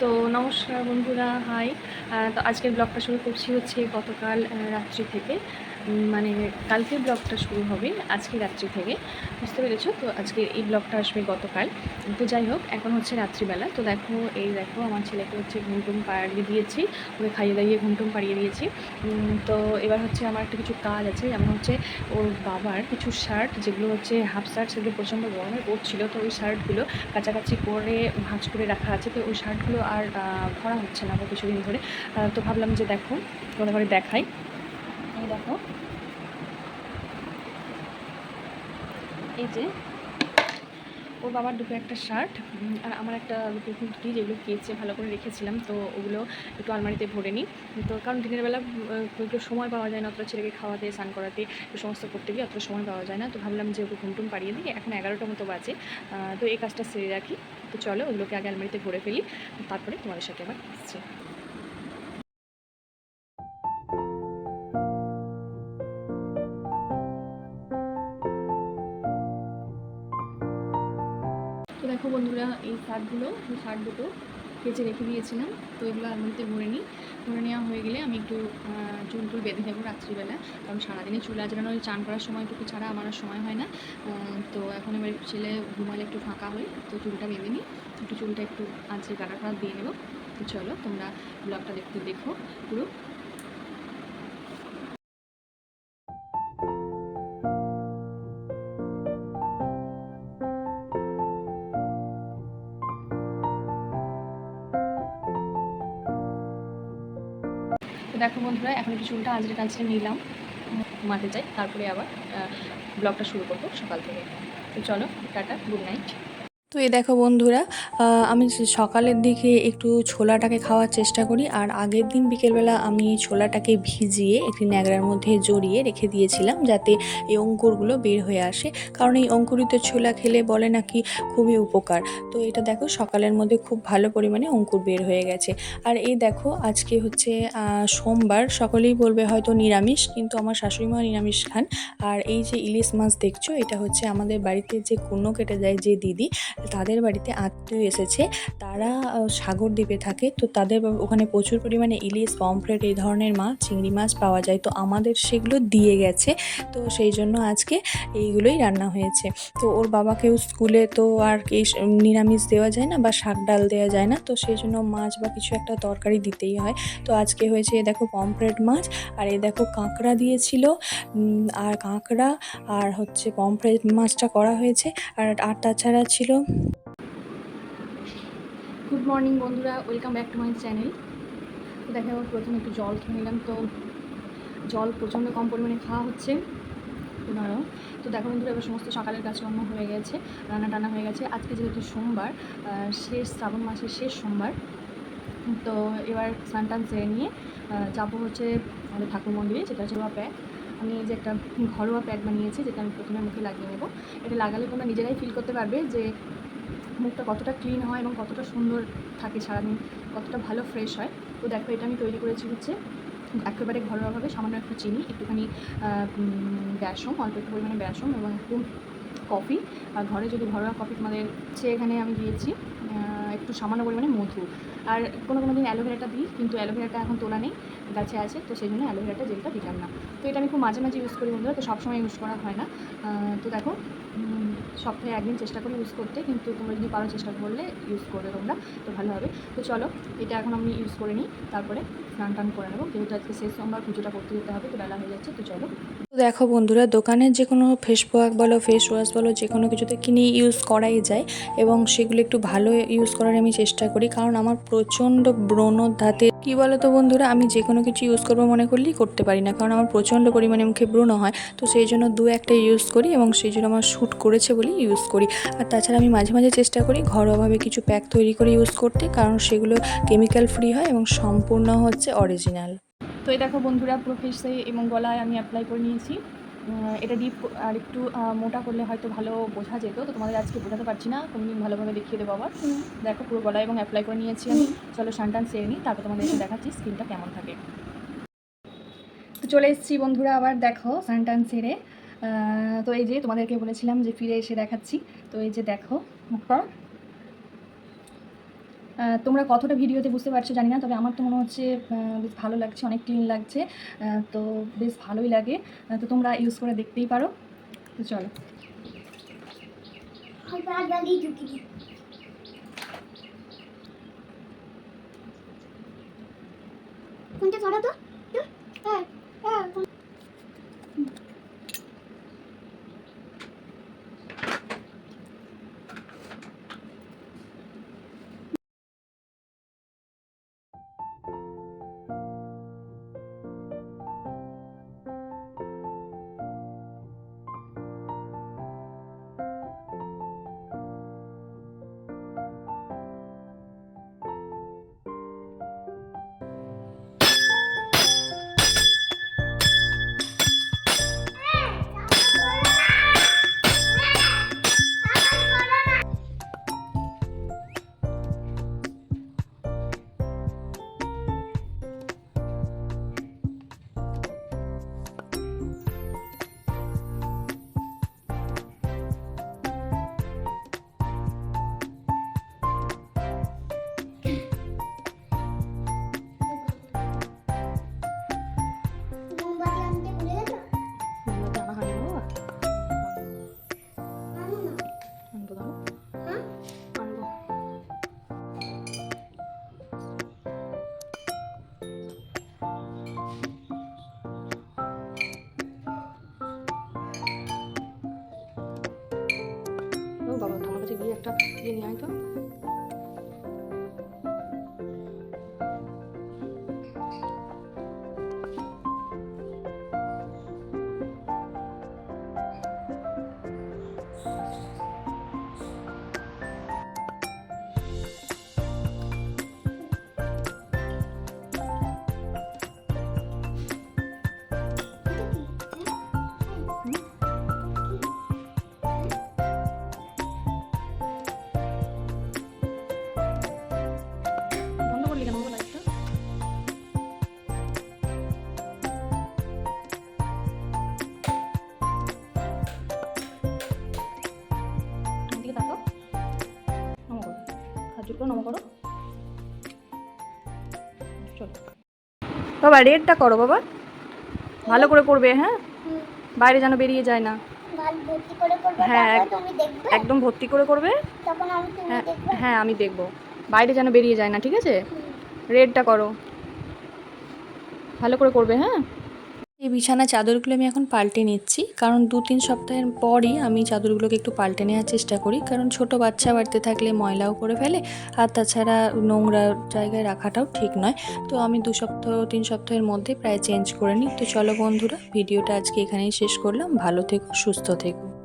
তো নমস্কার বন্ধুরা হাই তো আজকের ব্লগটা শুরু করছি হচ্ছে গতকাল রাত্রি থেকে। মানে কালকের ব্লগটা শুরু হবে, আজকে রাত্রি থেকে। বুঝতে পেরেছ? তো আজকে এই ব্লগটা আসবে গতকাল। তো যাই হোক, এখন হচ্ছে রাত্রিবেলা। তো দেখো, এই দেখো, আমার ছেলেকে হচ্ছে ঘুমটুম পাড়িয়ে দিয়েছি। ওকে খাইয়ে দাইয়ে ঘুমটুম পাড়িয়ে দিয়েছি। তো এবার হচ্ছে আমার একটা কিছু কাজ আছে। যেমন হচ্ছে ওর বাবার কিছু শার্ট যেগুলো হচ্ছে হাফ শার্ট সেগুলো প্রচণ্ড গরমে পড়ছিল তো ওই শার্টগুলো কাছাকাছি করে ভাঁজ করে রাখা আছে। তো ওই শার্টগুলো আর ভরা হচ্ছে না কিছুদিন ধরে। তো ভাবলাম যে দেখো করে দেখাই। দেখো এই যে, ওর বাবার দুটো একটা শার্ট আর আমার একটা দুটো কুর্তি যেগুলো কেচে ভালো করে রেখেছিলাম, তো ওগুলো একটু আলমারিতে ভরে নিই। তো কারণ দিনের বেলা একটু সময় পাওয়া যায় না অতটা ছেলেকে খাওয়াতে, স্নান করাতে সমস্ত করতে গিয়ে অতটা সময় পাওয়া যায় না। তো ভাবলাম যে ওকে ঘুমটুম পাড়িয়ে দিই, এখন এগারোটার মতো বাজে। তো এই কাজটা সেরে রাখি। তো চলো, ওগুলোকে আগে আলমারিতে ভরে ফেলি, তারপরে তোমাদের সাথে আবার আসছি। এই শার্টগুলো দুটো কেচে রেখে দিয়েছিলাম। তো এগুলো আলমারিতে ভরে নিই। ভরে নেওয়া হয়ে গেলে আমি একটু চুল টুল বেঁধে দেবো রাত্রিবেলা। কারণ সারাদিনে চুল আজরানো ওই চান করার সময়টুকু ছাড়া আমার আর সময় হয় না। তো এখন এবার ছেলে ঘুমালে একটু ফাঁকা হয়, তো চুলটা বেঁধে নিই। একটু চুলটা একটু আজকে কাটা কাটা দিয়ে নেব। তো চলো তোমরা ব্লগটা দেখতে দেখো পুরো। তো দেখো বন্ধুরা, এখন একটু চুলটা আজকে টাজরে নিলাম। মাঠে যাই, তারপরে আবার ব্লগটা শুরু করব সকাল থেকে। তো চলো, টাটা গুড নাইট তো এই দেখো বন্ধুরা আমি সকালের দিকে একটু ছোলাটাকে খাওয়ার চেষ্টা করি আর আগের দিন বিকেলবেলা আমি ছোলাটাকে ভিজিয়ে একটি ন্যাকড়ার মধ্যে জড়িয়ে রেখে দিয়েছিলাম যাতে এই অঙ্কুরগুলো বের হয়ে আসে। কারণ এই অঙ্কুরিত ছোলা খেলে বলে নাকি খুবই উপকার। তো এটা দেখো সকালের মধ্যে খুব ভালো পরিমাণে অঙ্কুর বের হয়ে গেছে। আর এই দেখো আজকে হচ্ছে সোমবার, সকলেই বলবে হয়তো নিরামিষ, কিন্তু আমার শাশুড়ি মা নিরামিষ খান। আর এই যে ইলিশ মাছ দেখছ, এটা হচ্ছে আমাদের বাড়িতে যে কুনো কেটে যায় যে দিদি তাদের বাড়িতে আত্মীয় এসেছে, তারা সাগর দ্বীপে থাকে। তো তাদের ওখানে প্রচুর পরিমাণে ইলিশ, পমফ্রেট এই ধরনের মাছ চিংড়ি মাছ পাওয়া যায়। তো আমাদের সেগুলো দিয়ে গেছে। তো সেই জন্য আজকে এইগুলোই রান্না হয়েছে। তো ওর বাবাকেও স্কুলে তো আর এই নিরামিষ দেওয়া যায় না বা শাক ডাল দেওয়া যায় না। তো সেই জন্য মাছ বা কিছু একটা তরকারি দিতেই হয়। তো আজকে হয়েছে, এ দেখো পমফ্রেট মাছ, আর এ দেখো কাঁকড়া দিয়েছিল। আর কাঁকড়া, আর হচ্ছে পমফ্রেট মাছটা করা হয়েছে। আর আর তাছাড়া ছিল গুড মর্নিং বন্ধুরা। Welcome back to my channel তো দেখো প্রথমে একটু জল খেয়ে নিলাম। তো জল প্রচণ্ড কম পরিমাণে খাওয়া হচ্ছে। ধরো তো দেখো বন্ধুরা, এবার সমস্ত সকালের কাজকর্ম হয়ে গেছে, রান্না টান্না হয়ে গেছে। আজকে যেহেতু সোমবার শেষ, শ্রাবণ মাসের শেষ সোমবার, তো এবার স্নান টান সেরে নিয়ে যাব হচ্ছে আমাদের ঠাকুর মন্দিরে, যেটা হচ্ছে প্যাক আমি যে একটা ঘরোয়া প্যাক বানিয়েছি, যেটা আমি প্রথমে মুখে লাগিয়ে নেব। এটা লাগালে তোমরা নিজেরাই ফিল করতে পারবে যে মুখটা কতটা ক্লিন হয় এবং কতটা সুন্দর থাকে সারাদিন, কতটা ভালো ফ্রেশ হয়। তো দেখো, এটা আমি তৈরি করেছি হচ্ছে একেবারে ঘরোয়াভাবে সামান্য একটু চিনি, একটুখানি ব্যাসম অল্প একটু পরিমাণে বেসম এবং একটু কফি। আর ঘরে যদি ঘরোয়া কফি তোমাদের সে এখানে আমি দিয়েছি একটু সামান্য পরিমাণে মধু। আর কোনো কোনো দিন অ্যালোভেরাটা দিই, কিন্তু অ্যালোভেরাটা এখন তোলা নেই, গাছে আছে, তো সেই জন্য অ্যালোভেরাটা জেলটা দিলাম না। তো এটা আমি খুব মাঝে মাঝে ইউজ করি বন্ধুরা, তো সবসময় ইউজ করা হয় না। তো দেখো সপ্তাহে একদিন চেষ্টা করি ইউজ করতে, কিন্তু তোমরা যদি পারো চেষ্টা করলে ইউজ করবে তোমরা, তো ভালো হবে। তো চলো, এটা এখন আমি ইউজ করে নিই, তারপরে স্নান টান করে নেব। যেহেতু আজকে শেষ, সোমবার পুজোটা করতে যেতে হবে, তো বেলা হয়ে যাচ্ছে, তো চলো। দেখো বন্ধুরা, দোকানের যে কোনো ফেস ওয়াশ বলো ফেস ওয়াশ বলো যে কোনো কিছুতে কিনে ইউজ করাই যায় এবং সেগুলো একটু ভালো ইউজ করার আমি চেষ্টা করি। কারণ আমার প্রচণ্ড ব্রণ ধাতে কি বলো তো বন্ধুরা, আমি যে কোনো কিছু ইউজ করব মনে করলেই করতে পারি না। কারণ আমার প্রচণ্ড পরিমাণে মুখে ব্রণ হয়, তো সেই জন্য দু একটা ইউজ করি এবং সেই জন্য আমার শ্যুট করেছে বলেই ইউজ করি। আর তাছাড়া আমি মাঝে মাঝে চেষ্টা করি ঘরোয়াভাবে কিছু প্যাক তৈরি করে ইউজ করতে, কারণ সেগুলো কেমিক্যাল ফ্রি হয় এবং সম্পূর্ণ হচ্ছে অরিজিনাল তো এই দেখো বন্ধুরা, পুরো ফেসে এবং গলায় আমি অ্যাপ্লাই করে নিয়েছি। এটা ডিপ আর একটু মোটা করলে হয়তো ভালো বোঝা যেত তো তোমাদের আজকে বোঝাতে পারছি না। কোনদিন ভালোভাবে দেখিয়ে দেবো আবার। দেখো পুরো গলায় এবং অ্যাপ্লাই করে নিয়েছি আমি। চলো সানটান সেরে নিই তারপর তোমাদের দেখাচ্ছি স্কিনটা কেমন থাকে। তো চলে এসেছি বন্ধুরা আবার দেখো সানটান সেরে। তো এই যে তোমাদেরকে বলেছিলাম যে ফিরে এসে দেখাচ্ছি। তো এই যে দেখো মুখটা তোমরা কতটা ভিডিওতে বুঝতে পারছ জানি না, তবে আমার তো মনে হচ্ছে বেশ ভালো লাগছে, অনেক ক্লিন লাগছে তো বেশ ভালোই লাগে। তো তোমরা ইউজ করে দেখতেই পারো। তো চলো। কোনটা তো। হ্যাঁ হ্যাঁ বাবা তোমার কাছে গিয়ে একটা ইয়ে নিয়ে আয় তো। নম করো। বাবা রেডটা করো বাবা। ভালো করে করবে হ্যাঁ? বাইরে যেন বেরিয়ে যায় না। হ্যাঁ, এক- একদম ভর্তি করে করবে। হ্যাঁ হ্যাঁ আমি দেখব। বাইরে যেন বেরিয়ে যায় না ঠিক আছে। রেডটা করো। ভালো করে করবে হ্যাঁ? এই বিছানা চাদরগুলো আমি এখন পাল্টে নিচ্ছি। কারণ দু তিন সপ্তাহের পরই আমি চাদরগুলোকে একটু পাল্টে নেওয়ার চেষ্টা করি। কারণ ছোট বাচ্চা বাড়তে থাকলে ময়লাও করে ফেলে আর তাছাড়া নোংরা জায়গায় রাখাটাও ঠিক নয়। তো আমি দু সপ্তাহ, তিন সপ্তাহের মধ্যে প্রায় চেঞ্জ করে নিই। তো চলো বন্ধুরা, ভিডিওটা আজকে এখানেই শেষ করলাম। ভালো থেকো, সুস্থ থেকো।